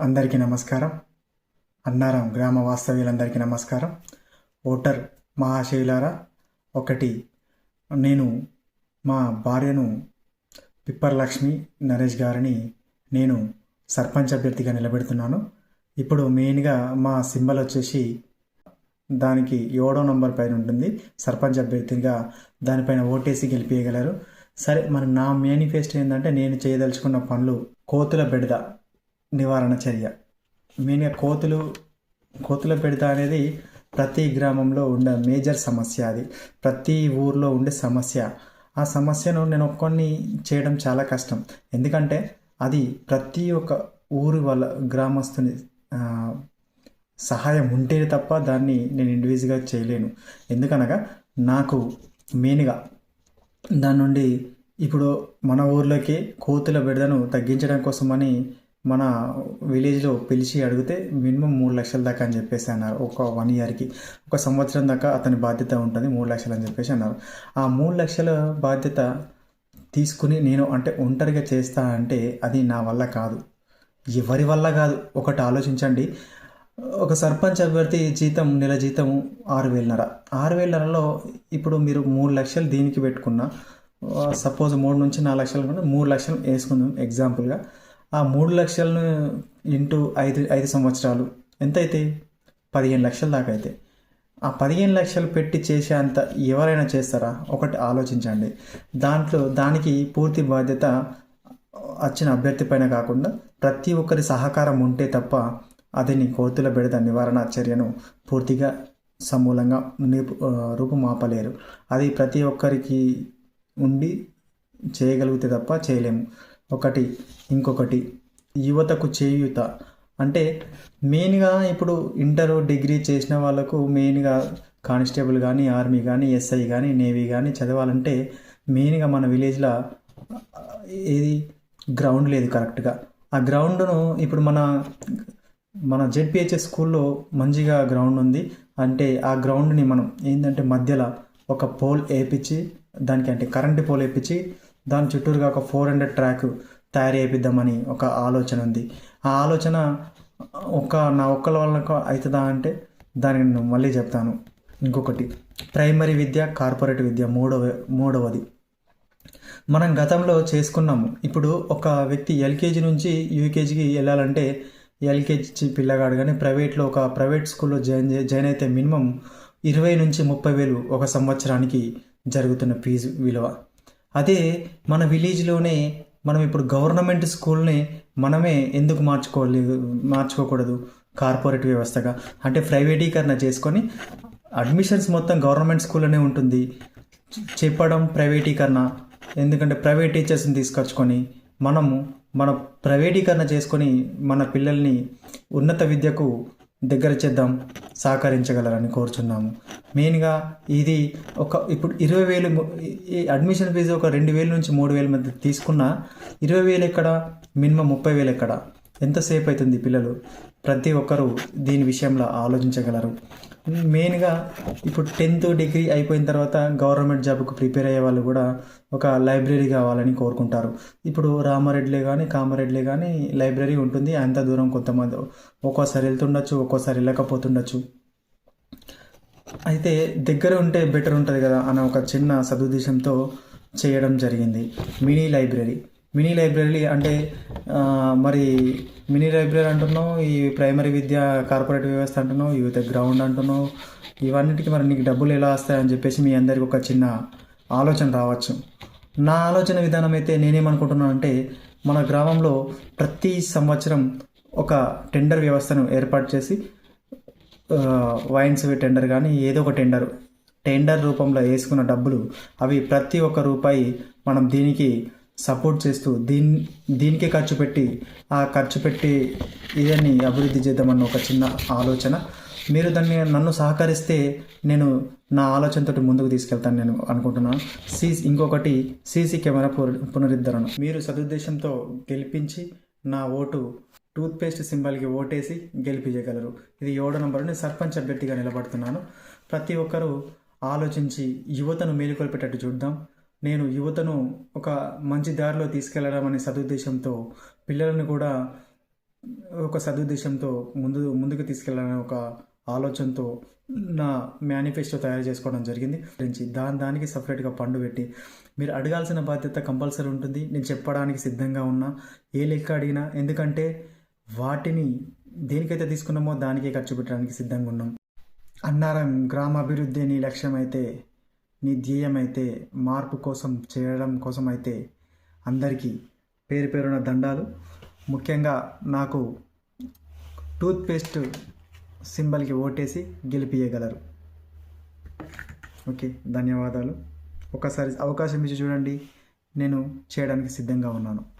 అందరికీ నమస్కారం. అన్నారం గ్రామ వాస్తవ్యులందరికీ నమస్కారం. ఓటర్ మహాశైలారా ఒకటి నేను మా భార్యను పిప్పర్ లక్ష్మి నరేష్ గారిని నేను సర్పంచ్ అభ్యర్థిగా నిలబెడుతున్నాను. ఇప్పుడు మెయిన్గా మా సింబల్ వచ్చేసి దానికి ఏడో నంబర్ పైన ఉంటుంది. సర్పంచ్ అభ్యర్థిగా దానిపైన ఓటేసి గెలిపేయగలరు. సరే మరి నా మేనిఫెస్టో ఏంటంటే నేను చేయదలుచుకున్న పనులు కోతుల బెడద. నివారణ చర్య. మెయిన్గా కోతులు కోతుల బెడద అనేది ప్రతి గ్రామంలో ఉండే మేజర్ సమస్య అది. ప్రతి ఊర్లో ఉండే సమస్య. ఆ సమస్యను నేను ఒక్కొని చేయడం చాలా కష్టం. ఎందుకంటే అది ప్రతి ఒక్క ఊరి వాళ్ళ గ్రామస్తుని సహాయం ఉంటే తప్ప దాన్ని నేను ఇండివిజువల్గా చేయలేను. ఎందుకనగా నాకు మెయిన్గా దాని నుండి ఇప్పుడు మన ఊర్లోకి కోతుల బెడదను తగ్గించడం కోసమని మన విలేజ్లో పిలిచి అడిగితే మినిమం మూడు లక్షల దాకా అని చెప్పేసి అన్నారు ఒక వన్ ఇయర్కి ఒక సంవత్సరం దాకా అతని బాధ్యత ఉంటుంది మూడు లక్షలు అని చెప్పేసి అన్నారు. ఆ మూడు లక్షల బాధ్యత తీసుకుని నేను అంటే ఒంటరిగా చేస్తా అంటే అది నా వల్ల కాదు. ఎవరి వల్ల కాదు? ఒకటి ఆలోచించండి. ఒక సర్పంచ్ అభ్యర్థి జీతం నెల జీతం ఆరు వేలన్నర ఆరు వేలన్నరలో ఇప్పుడు మీరు మూడు లక్షలు దీనికి పెట్టుకున్న? సపోజ్ మూడు నుంచి నాలుగు లక్షలు కూడా మూడు లక్షలు వేసుకుందాం ఎగ్జాంపుల్గా ఆ మూడు లక్షలను ఇంటూ ఐదు ఐదు సంవత్సరాలు ఎంత అయితే పదిహేను లక్షల దాకా అయితే. ఆ పదిహేను లక్షలు పెట్టి చేసే అంత ఎవరైనా చేస్తారా? ఒకటి ఆలోచించండి. దాంట్లో దానికి పూర్తి బాధ్యత వచ్చిన అభ్యర్థి పైన కాకుండా ప్రతి ఒక్కరి సహకారం ఉంటే తప్ప అది నీ కోతుల బెడద నివారణ చర్యను పూర్తిగా సమూలంగా నిపు రూపుమాపలేరు. అది ప్రతి ఒక్కరికి ఉండి చేయగలిగితే తప్ప చేయలేము. ఒకటి ఇంకొకటి యువతకు చేయూత. అంటే మెయిన్గా ఇప్పుడు ఇంటర్ డిగ్రీ చేసిన వాళ్ళకు మెయిన్గా కానిస్టేబుల్ కానీ ఆర్మీ కానీ ఎస్ఐ కానీ నేవీ కానీ చదవాలంటే మెయిన్గా మన విలేజ్లో ఏది గ్రౌండ్ లేదు కరెక్ట్గా. ఆ గ్రౌండ్ను ఇప్పుడు మన మన జెడ్పిహెచ్ఎస్ స్కూల్లో మంచిగా గ్రౌండ్ ఉంది. అంటే ఆ గ్రౌండ్ని మనం ఏంటంటే మధ్యలో ఒక పోల్ వేపించి దానికి అంటే కరెంటు పోల్ వేపించి దాని చుట్టూరుగా ఒక ఫోర్ హండ్రెడ్ ట్రాక్ తయారు చేపిద్దామని ఒక ఆలోచన ఉంది. ఆ ఆలోచన ఒక నా ఒక్కల వాళ్ళకు అవుతుందా అంటే దానికి నేను మళ్ళీ చెప్తాను. ఇంకొకటి ప్రైమరీ విద్య కార్పొరేట్ విద్య మూడవ మూడవది. మనం గతంలో చేసుకున్నాము. ఇప్పుడు ఒక వ్యక్తి ఎల్కేజీ నుంచి యూకేజీకి వెళ్ళాలంటే ఎల్కేజీ పిల్లగాడు కానీ ప్రైవేట్లో ఒక ప్రైవేట్ స్కూల్లో జాయిన్ జాయిన్ అయితే మినిమం ఇరవై నుంచి ముప్పై వేలు ఒక సంవత్సరానికి జరుగుతున్న ఫీజు విలువ. అదే మన విలేజ్లోనే మనం ఇప్పుడు గవర్నమెంట్ స్కూల్ని మనమే ఎందుకు మార్చుకోలేదు మార్చుకోకూడదు? కార్పొరేట్ వ్యవస్థగా. అంటే ప్రైవేటీకరణ చేసుకొని అడ్మిషన్స్ మొత్తం గవర్నమెంట్ స్కూల్లోనే ఉంటుంది. చెప్పడం ప్రైవేటీకరణ. ఎందుకంటే ప్రైవేట్ టీచర్స్ని తీసుకొచ్చుకొని మనము మన ప్రైవేటీకరణ చేసుకొని మన పిల్లల్ని ఉన్నత విద్యకు దగ్గర చేద్దాం సహకరించగలరని కోరుచున్నాము. మెయిన్గా ఇది ఒక ఇప్పుడు ఇరవై వేలు ఈ అడ్మిషన్ ఫీజు ఒక రెండు వేల నుంచి మూడు వేల మధ్య తీసుకున్న ఇరవై వేలు ఎక్కడ? మినిమం ముప్పై వేలు ఎక్కడ? ఎంతసేపు అవుతుంది పిల్లలు? ప్రతి ఒక్కరూ దీని విషయంలో ఆలోచించగలరు. మెయిన్గా ఇప్పుడు టెన్త్ డిగ్రీ అయిపోయిన తర్వాత గవర్నమెంట్ జాబ్కు ప్రిపేర్ అయ్యే వాళ్ళు కూడా ఒక లైబ్రరీ కావాలని కోరుకుంటారు. ఇప్పుడు రామారెడ్డిలే కానీ కామారెడ్డిలే కానీ లైబ్రరీ ఉంటుంది. అంత దూరం కొంతమంది ఒక్కోసారి వెళ్తుండొచ్చు ఒక్కోసారి వెళ్ళకపోతుండొచ్చు. అయితే దగ్గర ఉంటే బెటర్ ఉంటుంది కదా అనే ఒక చిన్న సదుద్దేశంతో చేయడం జరిగింది. Mini library. మినీ లైబ్రరీ అంటే మరి మినీ లైబ్రరీ అంటున్నావు ఈ ప్రైమరీ విద్య కార్పొరేట్ వ్యవస్థ అంటున్నావు యూత్ గ్రౌండ్ అంటున్నావు. ఇవన్నిటికీ మరి నీకు డబ్బులు ఎలా వస్తాయని చెప్పేసి మీ అందరికి ఒక చిన్న ఆలోచన రావచ్చు. నా ఆలోచన విధానం అయితే నేనేమనుకుంటున్నాను అంటే మన గ్రామంలో ప్రతి సంవత్సరం ఒక టెండర్ వ్యవస్థను ఏర్పాటు చేసి వైన్స్ టెండర్ కానీ ఏదో ఒక టెండర్ టెండర్ రూపంలో వేసుకున్న డబ్బులు అవి ప్రతి ఒక్క రూపాయి మనం దీనికి సపోర్ట్ చేస్తూ దీని దీనికే ఖర్చు పెట్టి ఆ ఖర్చు పెట్టి ఇదని అభివృద్ధి చేద్దామన్న ఒక చిన్న ఆలోచన. మీరు దాన్ని నన్ను సహకరిస్తే నేను నా ఆలోచనతో ముందుకు తీసుకెళ్తాను నేను అనుకుంటున్నాను. సీసీ ఇంకొకటి సీసీ కెమెరా పున- పునరుద్ధరణ. మీరు సదుద్దేశంతో గెలిపించి నా ఓటు టూత్పేస్ట్ సింబల్కి ఓటేసి గెలిపించగలరు ఇది ఏడో నంబర్ నేను సర్పంచ్ అభ్యర్థిగా నిలబడుతున్నాను. ప్రతి ఒక్కరూ ఆలోచించి యువతను మేలుకొల్పేటట్టు చూద్దాం. నేను యువతను ఒక మంచి దారిలో తీసుకెళ్ళడం అనే సదుద్దేశంతో పిల్లలను కూడా ఒక సదుద్దేశంతో ముందు ముందుకు తీసుకెళ్ళాలనే ఒక ఆలోచనతో నా మేనిఫెస్టో తయారు చేసుకోవడం జరిగింది. గురించి దాని దానికి సపరేట్గా పండు పెట్టి మీరు అడగాల్సిన బాధ్యత కంపల్సరీ ఉంటుంది. నేను చెప్పడానికి సిద్ధంగా ఉన్నా. ఏ లెక్క అడిగినా ఎందుకంటే వాటిని దేనికైతే తీసుకున్నామో దానికే ఖర్చు పెట్టడానికి సిద్ధంగా ఉన్నాం. అన్నారం గ్రామాభివృద్ధి నీ లక్ష్యం అయితే నీ ధ్యేయమైతే అయితే మార్పు కోసం చేయడం కోసం అయితే అందరికీ పేరు పేరున దండాలు. ముఖ్యంగా నాకు టూత్పేస్ట్ సింబల్కి ఓటేసి గెలిపియగలరు. ఓకే ధన్యవాదాలు. ఒకసారి అవకాశం ఇచ్చి చూడండి. నేను చేయడానికి సిద్ధంగా ఉన్నాను.